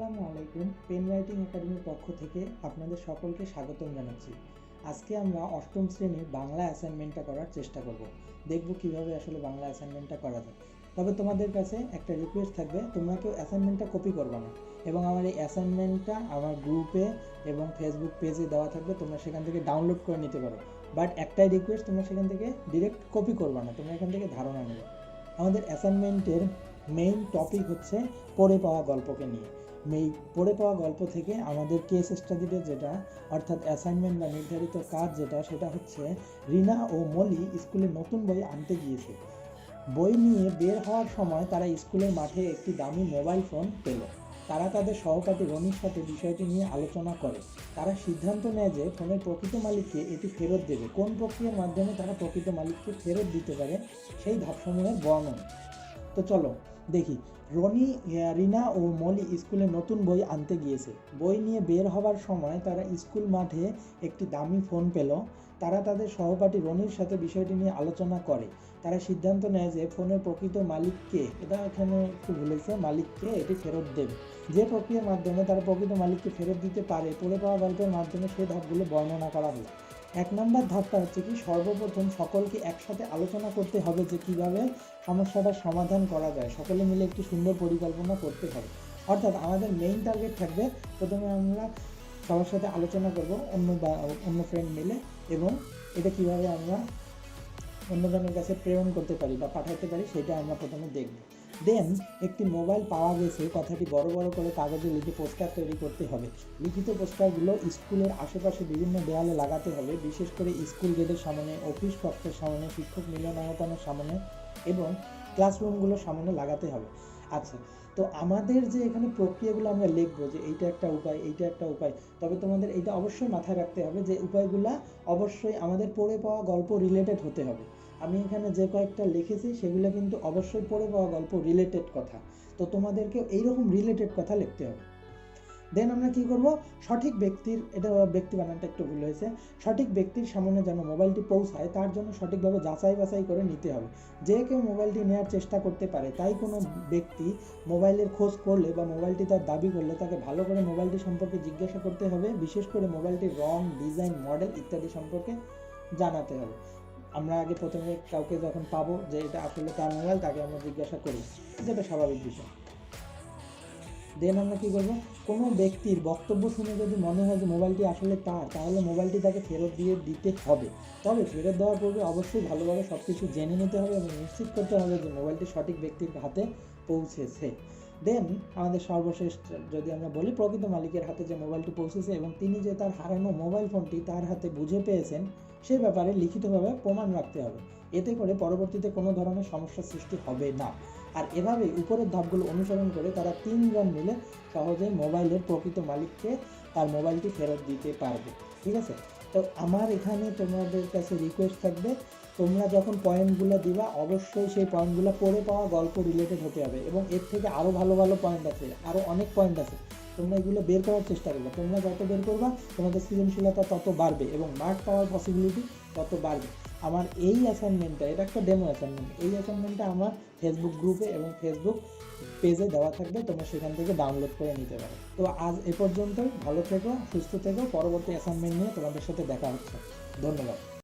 Writing একাডেমির পক্ষ থেকে আপনাদের সকলকে স্বাগতম জানাচ্ছি। আজকে আমরা অষ্টম শ্রেণির বাংলা অ্যাসাইনমেন্টটা করার চেষ্টা করব। দেখব কীভাবে আসলে বাংলা অ্যাসাইনমেন্টটা করা যায়। তবে তোমাদের কাছে একটা রিকোয়েস্ট থাকবে, তোমরা কেউ অ্যাসাইনমেন্টটা কপি করবে না। এবং আমার এই অ্যাসাইনমেন্টটা আমার গ্রুপে এবং ফেসবুক পেজে দেওয়া থাকবে, তোমরা সেখান থেকে ডাউনলোড করে নিতে পারো। বাট একটাই রিকোয়েস্ট তোমরা সেখান থেকে ডিরেক্ট কপি করবে না, তোমরা এখান থেকে ধারণা নেবে। আমাদের অ্যাসাইনমেন্টের মেইন টপিক হচ্ছে পড়ে পাওয়া গল্পকে নিয়ে। মেই, পড়ে পাওয়া গল্প থেকে আমাদের কেস স্টাডিতে যেটা, অর্থাৎ অ্যাসাইনমেন্ট বা নির্ধারিত কাজ যেটা, সেটা হচ্ছে রিনা ও মলি স্কুলে নতুন বই আনতে গিয়েছে। বই নিয়ে বের হওয়ার সময় তারা স্কুলের মাঠে একটি দামি মোবাইল ফোন পেল। তারা তাদের সহপাঠী রনির সাথে বিষয়টি নিয়ে আলোচনা করে। তারা সিদ্ধান্ত নেয় যে ফোনের প্রকৃত মালিককে এটি ফেরত দেবে। কোন প্রক্রিয়ার মাধ্যমে তারা প্রকৃত মালিককে ফেরত দিতে পারে সেই ধাপসমূহের বর্ণনা। তো চলো দেখি রনি, রিনা ও মলি স্কুলে নতুন বই আনতে গিয়েছে। বই নিয়ে বের হবার সময় তারা স্কুল মাঠে একটি দামি ফোন পেল। তারা তাদের সহপাঠী রনির সাথে বিষয়টি নিয়ে আলোচনা করে। তারা সিদ্ধান্ত নেয় যে ফোনের প্রকৃত মালিককে এটা এখানে একটু ভুলেছে মালিককে এটি ফেরত দেবে। যে প্রক্রিয়ার মাধ্যমে তারা প্রকৃত মালিককে ফেরত দিতে পারে, পড়ে পাওয়া গল্পের মাধ্যমে সেই ধাপগুলো বর্ণনা করা হলো। এক নম্বর ধাপটা হচ্ছে কি, সর্বপ্রথম সকলকে একসাথে আলোচনা করতে হবে যে কীভাবে সমস্যাটার সমাধান করা যায়। সকলে মিলে একটি সুন্দর পরিকল্পনা করতে হবে। অর্থাৎ আমাদের মেইন টার্গেট থাকবে, প্রথমে আমরা সবার সাথে আলোচনা করব, অন্য বা অন্য ফ্রেন্ড মিলে এবং এটা কীভাবে আমরা অন্যজনের কাছে প্রেরণ করতে পারি বা পাঠাতে পারি, সেটা আমরা প্রথমে দেখব। দেন একটি মোবাইল পাওয়া গেছে, কথাটি বড় বড় করে কাগজে লিখে পোস্টার তৈরি করতে হবে। লিখিত পোস্টারগুলো স্কুলের আশেপাশে বিভিন্ন দেয়ালে লাগাতে হবে, বিশেষ করে স্কুল গেটের সামনে, অফিস কক্ষের সামনে, শিক্ষক মিলনায়তনের সামনে এবং ক্লাসরুমগুলোর সামনে লাগাতে হবে। আচ্ছা তো আমাদের যে এখানে প্রক্রিয়াগুলো আমরা লিখব যে এইটা একটা উপায়, এইটা একটা উপায়, তবে তোমাদের এইটা অবশ্যই মাথায় রাখতে হবে যে উপায়গুলা অবশ্যই আমাদের পড়ে পাওয়া গল্প রিলেটেড হতে হবে। আমি এখানে যে কয়েকটা লিখেছি সেগুলো কিন্তু অবশ্যই পড়ে পাওয়া গল্প রিলেটেড কথা। তো তোমাদেরকে এইরকম রিলেটেড কথা লিখতে হবে। দেন আমরা কি করব? সঠিক ব্যক্তির, এটা ব্যক্তি বানানটা একটু ভুল হয়েছে। সঠিক ব্যক্তির সামনে যেন মোবাইলটি পৌঁছায়, তার জন্য সঠিকভাবে যাচাই বাছাই করে নিতে হবে। যে কেউ মোবাইলটি নেওয়ার চেষ্টা করতে পারে, তাই কোনো ব্যক্তি মোবাইলের খোঁজ করলে বা মোবাইলটি তার দাবি করলে তাকে ভালো করে মোবাইলটি সম্পর্কে জিজ্ঞাসা করতে হবে, বিশেষ করে মোবাইলটির রং, ডিজাইন, মডেল ইত্যাদি সম্পর্কে জানাতে হবে। আমরা আগে প্রথমে কাউকে যখন পাবো যে এটা আসলে তার মোবাইল, তাকে আমরা জিজ্ঞাসা করি। যেটা স্বাভাবিক বিষয়। দেন আমরা কী করব? কোনো ব্যক্তির বক্তব্য শুনে যদি মনে হয় যে মোবাইলটি আসলে তার, তাহলে মোবাইলটি তাকে ফেরত দিয়ে দিতে হবে। তবে ফেরত দেওয়ার পূর্বে অবশ্যই ভালোভাবে সব কিছু জেনে নিতে হবে এবং নিশ্চিত করতে হবে যে মোবাইলটি সঠিক ব্যক্তির হাতে পৌঁছেছে। দেন আমাদের সর্বশেষ যদি আমরা বলি, প্রকৃত মালিকের হাতে যে মোবাইলটি পৌঁছেছে এবং তিনি যে তার হারানো মোবাইল ফোনটি তার হাতে বুঝে পেয়েছেন, সে ব্যাপারে লিখিতভাবে প্রমাণ রাখতে হবে। এতে করে পরবর্তীতে কোনো ধরনের সমস্যার সৃষ্টি হবে না। আর এভাবে উপরের ধাপগুলো অনুসরণ করে তারা তিনজন মিলে সহজেই মোবাইলের প্রকৃত মালিককে তার মোবাইলটি ফেরত দিতে পারবে। ঠিক আছে? তো আমার এখানে তোমাদের কাছে রিকোয়েস্ট থাকবে তোমরা যখন পয়েন্টগুলো দিবা, অবশ্যই সেই পয়েন্টগুলো পড়ে পাওয়া গল্প রিলেটেড হতে হবে এবং এর থেকে আরও ভালো ভালো পয়েন্ট আছে আরও অনেক পয়েন্ট আছে। তোমরা এগুলো বের করার চেষ্টা করবে। তোমরা যত বের করবা, তোমাদের সৃজনশীলতা তত বাড়বে এবং মার্ক পাওয়ার পসিবিলিটি তত বাড়বে। আমার এই অ্যাসাইনমেন্টটা এটা একটা ডেমো অ্যাসাইনমেন্ট এই অ্যাসাইনমেন্টটা আমার ফেসবুক গ্রুপে এবং ফেসবুক পেজে দেওয়া থাকবে। তোমরা সেখান থেকে ডাউনলোড করে নিতে পারো। তো আজ এ পর্যন্ত ভালো থেকো, সুস্থ থেকো। পরবর্তী অ্যাসাইনমেন্ট নিয়ে তোমাদের সাথে দেখা হচ্ছে। ধন্যবাদ।